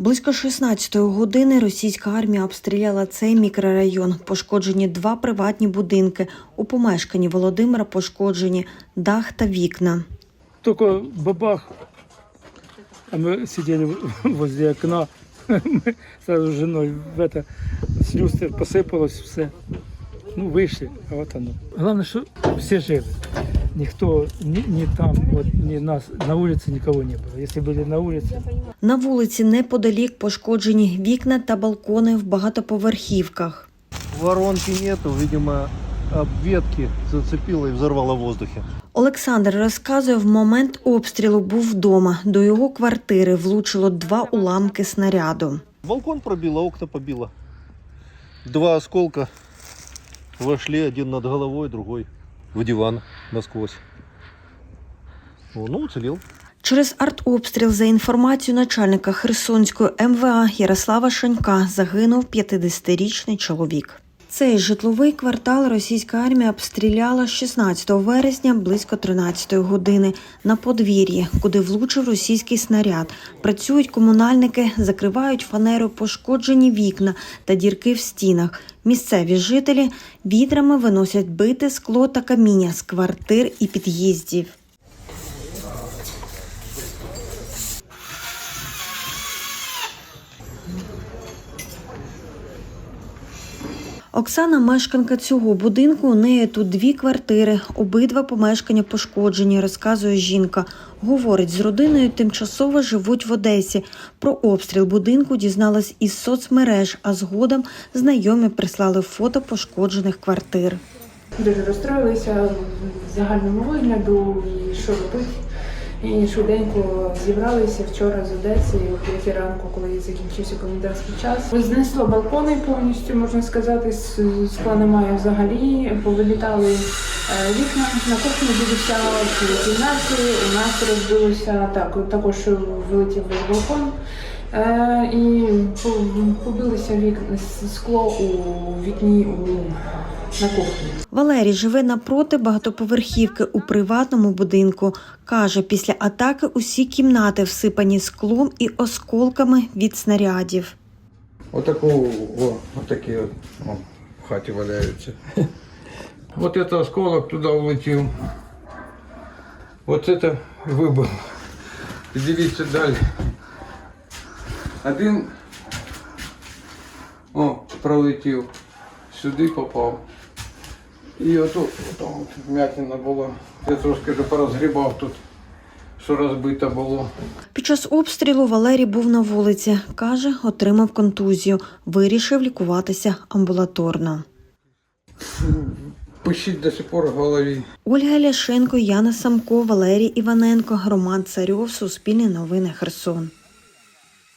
Близько 16-ї години російська армія обстріляла цей мікрорайон. Пошкоджені два приватні будинки. У помешканні Володимира пошкоджені дах та вікна. Только бабах, а мы сидели возле окна, мы сразу с женой в это, с люстры посыпалось все. Ну, вышли, а вот оно. Главное, что все живы. Никто, ни, ни там, вот, ни нас, на улице никого не было. Если были на улице, На вулиці неподалік пошкоджені вікна та балкони в багатоповерхівках. Воронки нету, видимо, об ветки зацепило и взорвало в воздухе. Олександр розказує, в момент обстрілу був вдома. До його квартири влучило два уламки снаряду. Балкон пробило, окна побило. Два осколка вошли, один над головой, другой в диван насквозь. О, Ну, уцелел. Через артобстріл, за інформацією начальника Херсонської МВА Ярослава Шанька, загинув 50-річний чоловік. Цей житловий квартал російська армія обстріляла 16 вересня близько 13 години на подвір'ї, куди влучив російський снаряд. Працюють комунальники, закривають фанерою пошкоджені вікна та дірки в стінах. Місцеві жителі відрами виносять бите скло та каміння з квартир і під'їздів. Оксана мешканка цього будинку. У неї тут дві квартири, обидва помешкання пошкоджені, розказує жінка. Говорить, з родиною тимчасово живуть в Одесі. Про обстріл будинку дізналась із соцмереж, а згодом знайомі прислали фото пошкоджених квартир. Дуже розстроїлися в загальному вигляду і що робити. І швиденько зібралися вчора з Одеси, о 5 ранку, коли закінчився комендантський час. Знесло балкони повністю, можна сказати, скла немає взагалі. Повилітали е, вікна на кухні в кімнаті. У нас розбилося так, також вилетів весь балкон. Е, і по- побилося вікна скло у вікні у, на кухні. Валерій живе напроти багатоповерхівки у приватному будинку. Каже, після атаки усі кімнати всипані склом і осколками від снарядів. Отаку, о, отакі от, о, в хаті валяються. Вот это осколок туда влетів. Вот это вибив. Дивіться далі. Один о, пролетів, сюди попав. І отут, вмятина була. Я трошки вже порозгрібав тут, що розбито було. Під час обстрілу Валерій був на вулиці. Каже, отримав контузію. Вирішив лікуватися амбулаторно. Пишіть до сих пор в голові. Ольга Ляшенко, Яна Самко, Валерій Іваненко, Роман Царьов, Суспільне новини Херсон.